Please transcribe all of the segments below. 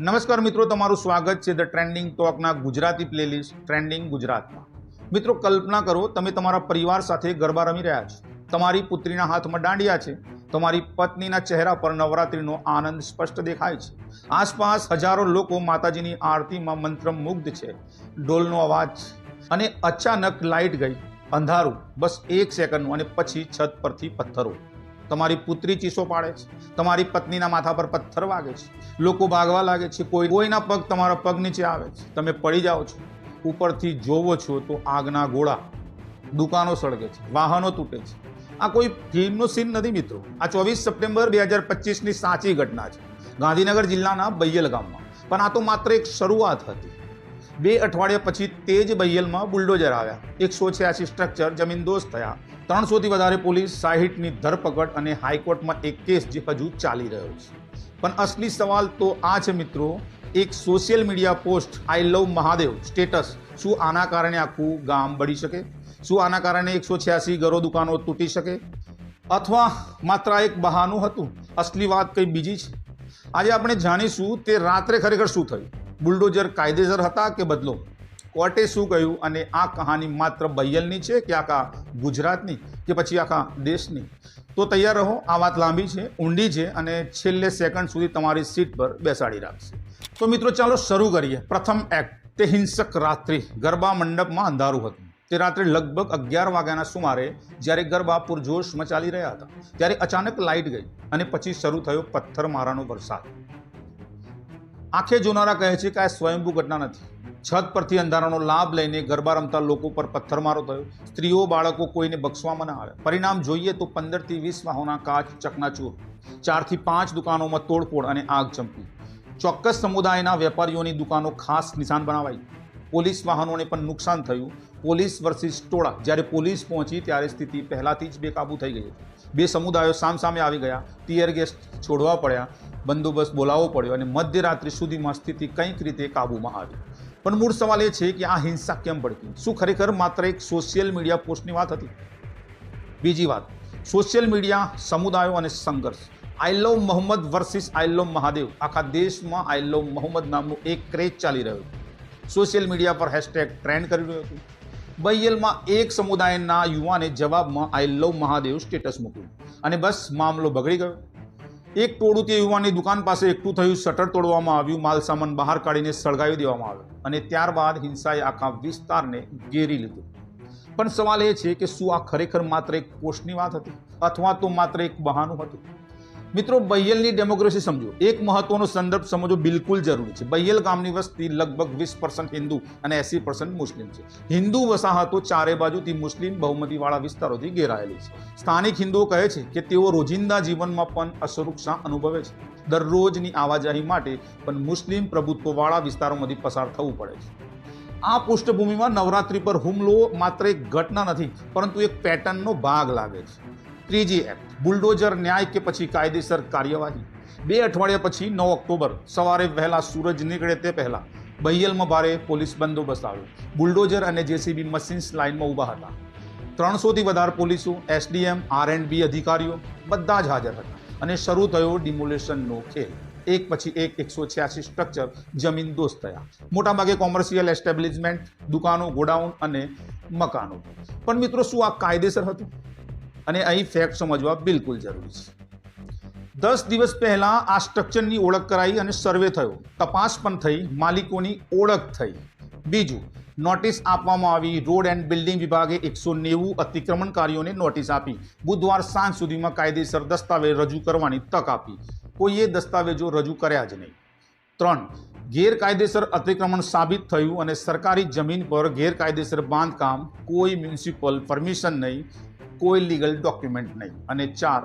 નમસ્કાર મિત્રો, તમારું સ્વાગત છે ધ ટ્રેન્ડિંગ ટોકના ગુજરાતી પ્લેલિસ્ટ ટ્રેન્ડિંગ ગુજરાતમાં. મિત્રો, કલ્પના કરો, તમે તમારા પરિવાર સાથે ગરબા રમી રહ્યા છો. તમારી પુત્રીના હાથમાં દાંડિયા છે. તમારી પત્નીના ચહેરા પર નવરાત્રિનો આનંદ સ્પષ્ટ દેખાય છે. આસપાસ હજારો લોકો માતાજીની આરતીમાં મંત્રમુગ્ધ છે. ઢોલનો અવાજ અને અચાનક લાઇટ ગઈ. અંધારું. બસ એક સેકન્ડનું અને પછી છત પરથી પથ્થરો. તમારી પુત્રી ચીસો પાડે છે, તમારી પત્નીના માથા પર પથ્થર વાગે છે, લોકો ભાગવા લાગે છે, કોઈ, કોઈના પગ તમારા પગ નીચે આવે છે. તમે પડી જાઓ છો, ઉપરથી જોવો છો તો આગના ગોળા દુકાનો સળગે છે, વાહનો તૂટે છે. આ કોઈ ફિલ્મનો સીન નથી મિત્રો. આ ચોવીસ સપ્ટેમ્બર બે હજાર પચીસની સાચી ઘટના છે. ગાંધીનગર જિલ્લાના બૈયલ ગામમાં. પણ આ તો માત્ર એક શરૂઆત હતી. બે અઠવાડિયા પછી તે જ બૈયલમાં બુલડોઝર આવ્યા. એકસો છ્યાસી સ્ટ્રક્ચર જમીનદોસ્ત થયા. ત્રણસોથી વધારે પોલીસ સાહીઠની ધરપકડ અને હાઈકોર્ટમાં એક કેસ જે હજુ ચાલી રહ્યો છે. પણ અસલી સવાલ તો આ છે મિત્રો, એક social media post I love Mahadev status, શું આના કારણે આખું ગામ બળી શકે? શું આના કારણે એકસો છ્યાસી ઘરો દુકાનો તૂટી શકે? અથવા માત્ર એક બહાનું હતું? અસલી વાત કંઈ બીજી છે? આજે આપણે જાણીશું તે રાત્રે ખરેખર શું થયું? બુલડોઝર કાયદેસર હતા કે બદલો? કોર્ટે શું કહ્યું અને આ કહાની માત્ર બૈયલની છે કે આખા ગુજરાતની કે પછી આખા દેશની? તો તૈયાર રહો, આ વાત લાંબી છે, ઊંડી છે અને છેલ્લે સેકન્ડ સુધી તમારી સીટ પર બેસાડી રાખશે. તો મિત્રો, ચાલો શરૂ કરીએ. પ્રથમ એક્ટ તે હિંસક રાત્રિ, ગરબા મંડપમાં અંધારું હતું. તે રાત્રે લગભગ અગિયાર વાગ્યાના સુમારે જ્યારે ગરબા પૂરજોશમાં ચાલી રહ્યા હતા, ત્યારે અચાનક લાઇટ ગઈ અને પછી શરૂ થયો પથ્થરમારાનો વરસાદ. આંખે જોનારા કહે છે કે આ સ્વયંભૂ ઘટના નથી. છત પરથી અંધારાનો લાભ લઈને ગરબા રમતા લોકો પર પથ્થરમારો થયો. સ્ત્રીઓ, બાળકો કોઈને બક્ષવામાં ન આવે. પરિણામ જોઈએ તો પંદરથી વીસ વાહોના કાચ ચકનાચૂર. ચારથી પાંચ દુકાનોમાં તોડફોડ અને આગ ચંપી ચોક્કસ સમુદાયના વેપારીઓની દુકાનો ખાસ નિશાન બનાવાઈ. પોલીસ વાહનોને પણ નુકસાન થયું. પોલીસ વર્સિસ ટોળા. જ્યારે પોલીસ પહોંચી ત્યારે સ્થિતિ પહેલાથી જ બેકાબૂ થઈ ગઈ બે સમુદાયો સામસામે આવી ગયા. ટીયર ગેસ છોડવા પડ્યા. બંદોબસ્ત બોલાવવો પડ્યો અને મધ્યરાત્રિ સુધીમાં સ્થિતિ કંઈક રીતે કાબૂમાં આવી. પણ મૂળ સવાલ એ છે કે આ હિંસા કેમ ભડકી? શું ખરેખર માત્ર એક સોશિયલ મીડિયા પોસ્ટની વાત હતી? બીજી વાત સોશિયલ મીડિયા સમુદાયો અને સંઘર્ષ. I love Mohammad versus I love Mahadev આખા દેશમાં આઈ લવ મોહમ્મદ નામનું એક ક્રેઝ ચાલી રહ્યો સોશિયલ મીડિયા પર હેશટેગ ટ્રેન્ડ કરી રહ્યું હતું બૈયલમાં એક સમુદાયના યુવાને જવાબમાં આઈ લવ મહાદેવ સ્ટેટસ મૂક્યું. અને બસ, મામલો બગડી ગયો. એક ટોળું તે યુવાનની દુકાન પાસે એકઠું થયું, શટર તોડવામાં આવ્યું, માલ સામાન બહાર કાઢીને સળગાવી દેવામાં આવ્યો અને ત્યારબાદ હિંસાએ આખા વિસ્તારને ઘેરી લીધો. પણ સવાલ એ છે કે શું આ ખરેખર માત્ર એક પોસ્ટની વાત હતી અથવા તો માત્ર એક બહાનું હતું? મિત્રો, બૈયલની ડેમોક્રેસી સમજો. એક મહત્વનો સંદર્ભ સમજવો બિલકુલ જરૂરી છે. બૈયલ ગામની વસ્તી લગભગ વીસ પર્સન્ટ હિન્દુ અને એસી પર્સન્ટ મુસ્લિમ છે. હિન્દુ વસાહતો ચારે બાજુથી મુસ્લિમ બહુમતીવાળા વિસ્તારોથી ઘેરાયેલી છે. સ્થાનિક હિન્દુઓ કહે છે કે તેઓ રોજિંદા જીવનમાં પણ અસુરક્ષા અનુભવે છે. દરરોજની આવાજાહી માટે પણ મુસ્લિમ પ્રભુત્વવાળા વિસ્તારોમાંથી પસાર થવું પડે છે. આ પૃષ્ઠભૂમિમાં નવરાત્રિ પર હુમલો માત્ર એક ઘટના નથી, પરંતુ એક પેટર્નનો ભાગ લાગે છે. ત્રીજી એક્ટ બુલડોઝર ન્યાય કે પછી કાયદેસર કાર્યવાહી. બે અઠવાડિયા પછી નવ ઓક્ટોબર, સવારે વહેલા સૂરજ નીકળે તે પહેલા બૈયલમાં ભારે પોલીસ બંદોબસ્ત આવ્યો. બુલડોઝર અને જેસીબી મશીન્સ લાઇનમાં ઊભા હતા. ત્રણસોથી વધારે પોલીસો, એસડીએમ આર એન્ડ બી અધિકારીઓ બધા જ હાજર હતા અને શરૂ થયો ડિમોલેશનનો ખેલ. એક પછી એક એકસો છ્યાસી સ્ટ્રક્ચર જમીન દોસ્ત થયા. મોટાભાગે કોમર્શિયલ એસ્ટેબ્લિશમેન્ટ, દુકાનો, ગોડાઉન અને મકાનો. પણ મિત્રો, શું આ કાયદેસર હતું? અને અહીં ફેક્ટ સમજવા બિલકુલ જરૂરી છે. દસ દિવસ પહેલાં આ સ્ટ્રક્ચરની ઓળખ કરાઈ અને સર્વે થયો. તપાસ પણ થઈ, માલિકોની ઓળખ થઈ. બીજું નોટિસ આપવામાં આવી રોડ એન્ડ બિલ્ડિંગ વિભાગે એકસો નેવું અતિક્રમણકારીઓને નોટિસ આપી. બુધવાર સાંજ સુધીમાં કાયદેસર દસ્તાવેજ રજૂ કરવાની તક આપી. કોઈએ દસ્તાવેજો રજૂ કર્યા જ નહીં. ત્રણ, ગેરકાયદેસર અતિક્રમણ સાબિત થયું અને સરકારી જમીન પર ગેરકાયદેસર બાંધકામ, કોઈ મ્યુનિસિપલ પરમિશન નહીં. કોઈ લીગલ ડોક્યુમેન્ટ નહીં. અને ચાર,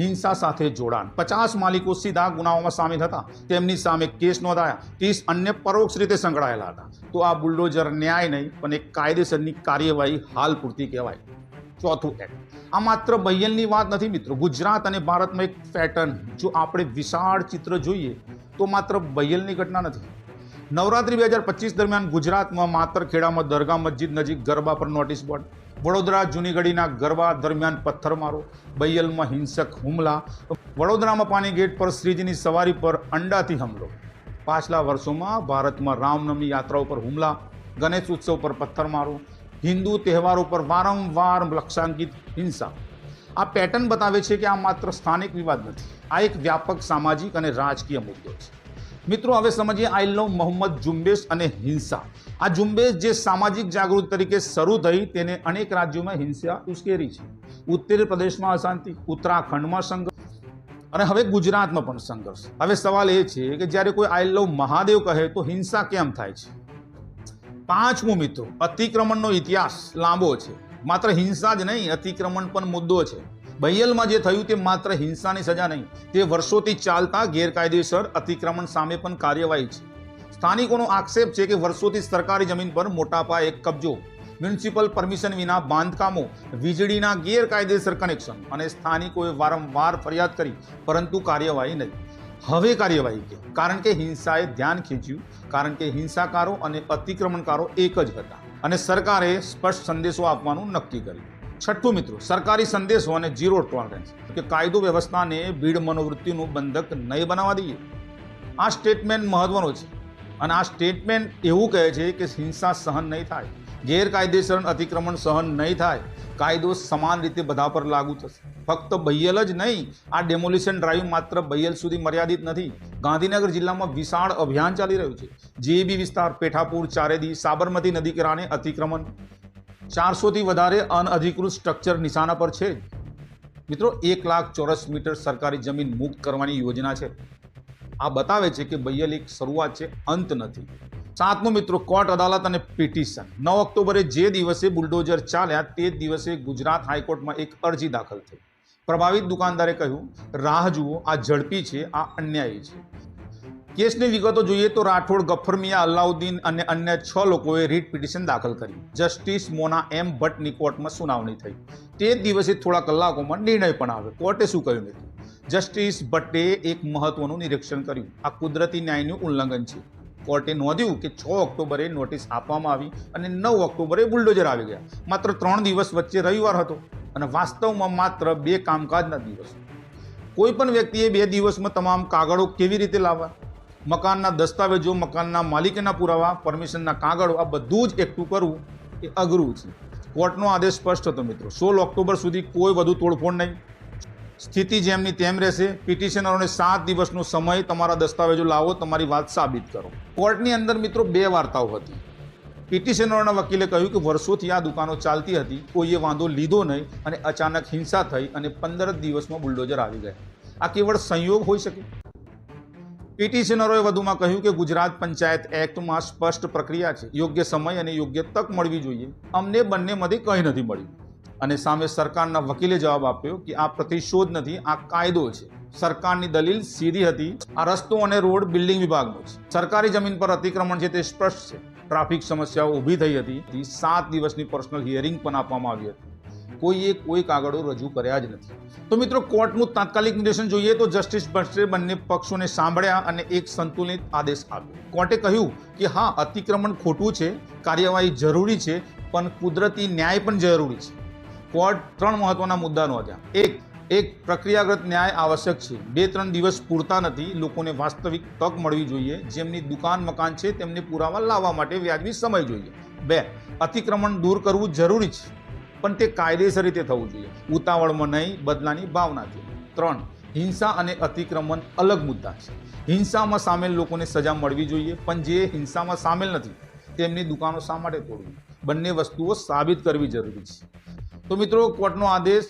હિંસા સાથે જોડાણ. પચાસ માલિકો સીધા ગુનાઓમાં સામેલ હતા. તેમની સામે કેસ નોંધાયા. ત્રીસ અન્ય પરોક્ષ રીતે સંકળાયેલા હતા. તો આ બુલડોઝર ન્યાય નહીં, પણ એક કાયદેસરની કાર્યવાહી હાલ પૂરતી કહેવાય. ચોથું એક્ટ. આ માત્ર બૈયલની વાત નથી મિત્રો. ગુજરાત અને ભારતમાં એક પેટર્ન. જો આપણે વિશાળ ચિત્ર જોઈએ, તો માત્ર બૈયલની ઘટના નથી. નવરાત્રી બે હજાર પચીસ દરમિયાન ગુજરાતમાં માત્ર ખેડામાં દરગાહ મસ્જિદ નજીક ગરબા પર નોટિસ બોર્ડ. વડોદરા જૂનીગઢીના ગરબા દરમિયાન પથ્થરમારો, બૈયલમાં હિંસક હુમલા, વડોદરામાં પાણી ગેટ પર શ્રીજીની સવારી પર અંડાથી હુમલો. પાછલા વર્ષોમાં ભારતમાં રામનવમી યાત્રાઓ પર હુમલા, ગણેશ ઉત્સવ પર પથ્થરમારો, હિન્દુ તહેવારો પર વારંવાર લક્ષાંકિત હિંસા. આ પેટર્ન બતાવે છે કે આ માત્ર સ્થાનિક વિવાદ નથી, આ એક વ્યાપક સામાજિક અને રાજકીય મુદ્દો છે. મિત્રો, હવે સમજીએ આઈ લવ મોહમ્મદ ઝુંબેશ અને હિંસા. આ ઝુંબેશ જે સામાજિક જાગૃતિ તરીકે શરૂ થઈ, તેને અનેક રાજ્યોમાં હિંસા ઉશ્કેરી છે. ઉત્તર પ્રદેશમાં અશાંતિ, ઉત્તરાખંડમાં સંઘર્ષ અને હવે ગુજરાતમાં પણ સંઘર્ષ. હવે સવાલ એ છે કે જ્યારે કોઈ આઈ લવ મહાદેવ કહે, તો હિંસા કેમ થાય છે? પાંચમું મિત્રો, અતિક્રમણનો ઇતિહાસ લાંબો છે. માત્ર હિંસા જ નહીં, અતિક્રમણ પણ મુદ્દો છે. બૈયલમાં જે થયું તે માત્ર હિંસાની સજા નહીં, તે વર્ષોથી ચાલતા ગેરકાયદેસર અતિક્રમણ સામે પણ કાર્યવાહી છે. સ્થાનિકોનો આક્ષેપ છે કે વર્ષોથી સરકારી જમીન પર મોટા પાયે કબજો, મ્યુનિસિપલ પરમિશન વિના બાંધકામો, વીજળીના ગેરકાયદેસર કનેક્શન અને સ્થાનિકોએ વારંવાર ફરિયાદ કરી, પરંતુ કાર્યવાહી નહીં. હવે કાર્યવાહી કે, કારણ કે હિંસાએ ધ્યાન ખેંચ્યું, કારણ કે હિંસાકારો અને અતિક્રમણકારો એક જ હતા અને સરકારે સ્પષ્ટ સંદેશો આપવાનું નક્કી કર્યું. છઠ્ઠું મિત્રો, સરકારી સંદેશો અને ઝીરો ટોલરન્સ કે કાયદો વ્યવસ્થાને ભીડ મનોવૃત્તિનું બંધક નહીં બનાવવા દઈએ. આ સ્ટેટમેન્ટ મહત્વનો છે અને આ સ્ટેટમેન્ટ એવું કહે છે કે હિંસા સહન નહીં થાય, ગેરકાયદેસર અતિક્રમણ સહન નહીં થાય, કાયદો સમાન રીતે બધા પર લાગુ થશે. ફક્ત બૈયલ જ નહીં, આ ડેમોલિશન ડ્રાઈવ માત્ર બૈયલ સુધી મર્યાદિત નથી. ગાંધીનગર જિલ્લામાં વિશાળ અભિયાન ચાલી રહ્યું છે. જેબી વિસ્તાર, પેઠાપુર, ચારેદી, સાબરમતી નદી કિનારે અતિક્રમણ ચારસોથી વધારે અનઅધિકૃત સ્ટ્રક્ચર નિશાના પર છે. મિત્રો, એક લાખ ચોરસ મીટર સરકારી જમીન મુક્ત કરવાની યોજના છે. આ બતાવે છે કે બૈયલ એક શરૂઆત છે, અંત નથી. સાતમો મિત્રો, કોર્ટ અદાલત અને પિટિશન. નવ ઓક્ટોબરે જે દિવસે બુલડોઝર ચાલ્યા તે જ દિવસે ગુજરાત હાઈકોર્ટમાં એક અરજી દાખલ થઈ. પ્રભાવિત દુકાનદારે કહ્યું, રાહ જુઓ, આ ઝડપી છે, આ અન્યાયી છે. કેસની વિગતો જોઈએ તો રાઠોડ ગફ્ફરમિયા અલ્લાઉદ્દીન અને અન્ય છ લોકોએ રીટ પિટિશન દાખલ કરી. જસ્ટિસ મોના એમ ભટ્ટની કોર્ટમાં સુનાવણી થઈ. તે દિવસે થોડા કલાકોમાં નિર્ણય પણ આવ્યો. કોર્ટે શું કહ્યું મિત્રો જસ્ટિસ ભટ્ટે એક મહત્વનું નિરીક્ષણ કર્યું. આ કુદરતી ન્યાયનું ઉલ્લંઘન છે. કોર્ટે નોંધ્યું કે છ ઓક્ટોબરે નોટિસ આપવામાં આવી અને નવ ઓક્ટોબરે બુલડોઝર આવી ગયા. માત્ર ત્રણ દિવસ વચ્ચે રવિવાર હતો અને વાસ્તવમાં માત્ર બે કામકાજના દિવસ. કોઈ પણ વ્યક્તિએ બે દિવસમાં તમામ કાગળો કેવી રીતે લાવવા? મકાનના દસ્તાવેજો, મકાનના માલિકીના પુરાવા, પરમિશનના કાગળો, આ બધું જ એકઠું કરવું એ અઘરું છે. કોર્ટનો આદેશ સ્પષ્ટ હતો મિત્રો. સોળ ઓક્ટોબર સુધી કોઈ વધુ તોડફોડ નહીં. સ્થિતિ જેમની તેમ રહેશે. પિટિશનરોને સાત દિવસનો સમય તમારા દસ્તાવેજો લાવો, તમારી વાત સાબિત કરો. કોર્ટની અંદર મિત્રો બે વાર્તાઓ હતી. પિટિશનરોના વકીલે કહ્યું કે વર્ષોથી આ દુકાનો ચાલતી હતી, કોઈએ વાંધો લીધો નહીં અને અચાનક હિંસા થઈ અને પંદર દિવસમાં બુલડોઝર આવી ગયા. આ કેવળ સંયોગ હોઈ શકે? પિટિશનરોએ વધુમાં કહ્યું કે ગુજરાત પંચાયત એક્ટમાં સ્પષ્ટ પ્રક્રિયા છે. યોગ્ય સમય અને યોગ્ય તક મળવી જોઈએ. અમને બંનેમાંથી કંઈ નથી મળ્યું. અને સામે સરકારના વકીલે જવાબ આપ્યો કે આ પ્રતિશોધ નથી, આ કાયદો છે. સરકારની દલીલ સીધી હતી, આ રસ્તો અને રોડ બિલ્ડિંગ વિભાગનો છે. સરકારી જમીન પર અતિક્રમણ છે તે સ્પષ્ટ છે. ટ્રાફિક સમસ્યાઓ ઊભી થઈ હતી. સાત દિવસની પર્સનલ હિયરિંગ પણ આપવામાં આવી હતી. કોઈએ કોઈ કાગળો રજૂ કર્યા જ નથી. તો મિત્રો, કોર્ટનું તાત્કાલિક નિર્દેશન જોઈએ તો જસ્ટિસ ભટ્ટે બંને પક્ષોને સાંભળ્યા અને એક સંતુલિત આદેશ આપ્યો. કોર્ટે કહ્યું કે હા, અતિક્રમણ ખોટું છે, કાર્યવાહી જરૂરી છે, પણ કુદરતી ન્યાય પણ જરૂરી છે. કોર્ટ ત્રણ મહત્વના મુદ્દા નોંધ્યા એક એક પ્રક્રિયાગત ન્યાય આવશ્યક છે. બે, ત્રણ દિવસ પૂરતા નથી. લોકોને વાસ્તવિક તક મળવી જોઈએ. જેમની દુકાન મકાન છે, તેમને પુરાવા લાવવા માટે વ્યાજબી સમય જોઈએ. બે, અતિક્રમણ દૂર કરવું જરૂરી છે. પણ તે કાયદેસર રીતે થવું જોઈએ. ઉતાવળમાં નહીં, બદલાની ભાવનાથી ત્રણ, હિંસા અને અતિક્રમણ અલગ મુદ્દા છે. હિંસામાં સામેલ લોકોને સજા મળવી જોઈએ, પણ જે હિંસામાં સામેલ નથી, તેમની દુકાનો શા માટે તોડવી? બંને વસ્તુઓ સાબિત કરવી જરૂરી છે. તો મિત્રો, કોર્ટનો આદેશ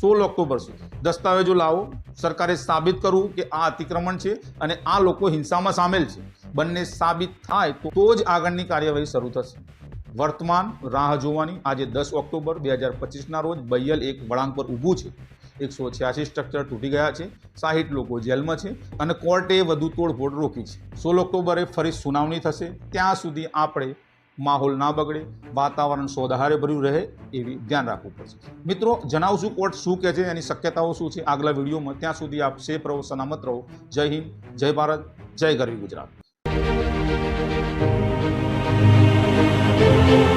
સોળ ઓક્ટોબર સુધી. દસ્તાવેજો લાવો. સરકારે સાબિત કરવું કે આ અતિક્રમણ છે અને આ લોકો હિંસામાં સામેલ છે. બંને સાબિત થાય તો જ આગળની કાર્યવાહી શરૂ થશે. વર્તમાન રાહ જોવાની આજે દસ ઓક્ટોબર બે હજાર પચીસના રોજ બૈયલ એક વળાંક પર ઊભું છે. એકસો છ્યાસી સ્ટ્રક્ચર તૂટી ગયા છે, સાહીઠ લોકો જેલમાં છે અને કોર્ટે વધુ તોડફોડ રોકી છે. સોળ ઓક્ટોબરે ફરી સુનાવણી થશે, ત્યાં સુધી આપણે માહોલ ના બગડે, વાતાવરણ સોદાહારે ભર્યું રહે એવી ધ્યાન રાખવું પડશે. મિત્રો, જણાવશું કોર્ટ શું કહે છે, એની શક્યતાઓ શું છે, આગલા વિડીયોમાં ત્યાં સુધી આપ સેફ રહો સલામત રહો. જય હિન્દ, જય ભારત, જય ગરવી ગુજરાત. Thank you.